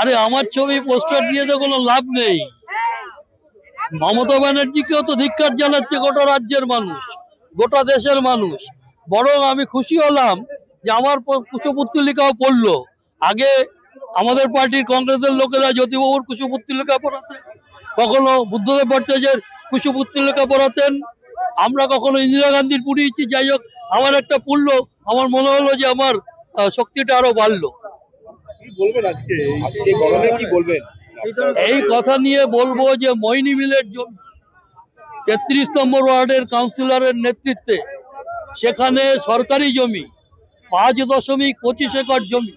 আরে আমার ছবি, পোস্টার দিয়ে তো কোনো লাভ নেই। মমতা ব্যানার্জিকেও তো ধিক্কার জানাচ্ছে গোটা রাজ্যের মানুষ, গোটা দেশের মানুষ। বরং আমি খুশি হলাম যে আমার কুশপুত্তলিকাও পড়ল। আগে আমাদের পার্টির কংগ্রেসের লোকেরা জ্যোতিবাবুর কুশপুত্তলিকা পড়াতেন, কখনো বুদ্ধদেব ভট্টাচার্যের কুশপুত্তলিকা পড়াতেন। আমরা কখনো ইন্দিরা গান্ধীর পুড়িয়েছি যাই হোক, আমার একটা পড়ল আমার মনে হলো যে আমার শক্তিটা আরও বাড়লো। এই- কথা নিয়ে বলব যে মইনি মিলের তেত্রিশ নম্বর ওয়ার্ডের কাউন্সিলরের নেতৃত্বে সেখানে সরকারি জমি, পাঁচ দশমিক পঁচিশ একর জমি,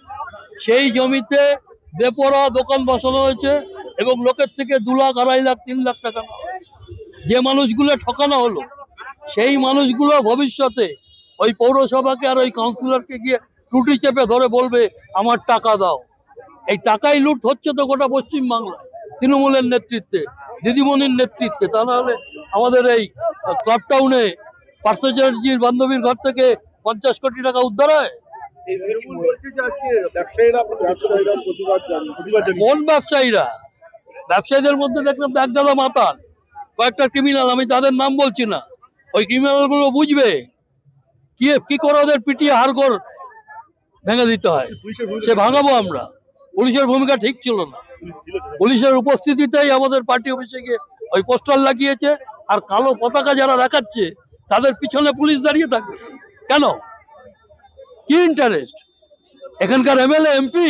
সেই জমিতে বেপরা দোকান বসানো হয়েছে এবং লোকের থেকে দু লাখ, আড়াই লাখ, তিন লাখ টাকা যে মানুষগুলো ঠকানো হলো, সেই মানুষগুলো ভবিষ্যতে ওই পৌরসভাকে আর ওই কাউন্সিলরকে গিয়ে টুটি চেপে ধরে বলবে আমার টাকা দাও। এই টাকাই লুট হচ্ছে তো গোটা পশ্চিম বাংলায় তৃণমূলের নেতৃত্বে দিদিমণির নেতৃত্বে। তা নাহলে আমাদের এই ক্লাব টাউনে পার্থ চ্যাটার্জির বান্ধবীর ঘর থেকে পঞ্চাশ কোটি টাকা উদ্ধার হয়? কোন ব্যবসায়ীরা? ব্যবসায়ীদের মধ্যে দেখলাম তো একগাদা মাতাল কয়েকটা ক্রিমিনাল আমি তাদের নাম বলছি না। ওই ক্রিমিনালগুলো বুঝবে কি কি করে ওদের পিটিয়ে হাড়গোড় ভেঙে দিতে হয়। সে ভাঙাবো আমরা। পুলিশের ভূমিকা ঠিক ছিল না। পুলিশের উপস্থিতিতেই আমাদের পার্টি অফিসে গিয়ে ওই পোস্টার লাগিয়েছে আর কালো পতাকা যারা দেখাচ্ছে তাদের পিছনে পুলিশ দাঁড়িয়ে থাকবে। কেন? কি ইন্টারেস্ট এখানকার এমএলএ এমপি?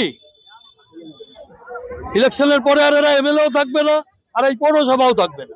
ইলেকশনের পরে আর এরা এমএলএও থাকবে না আর এই পৌরসভাও থাকবে না।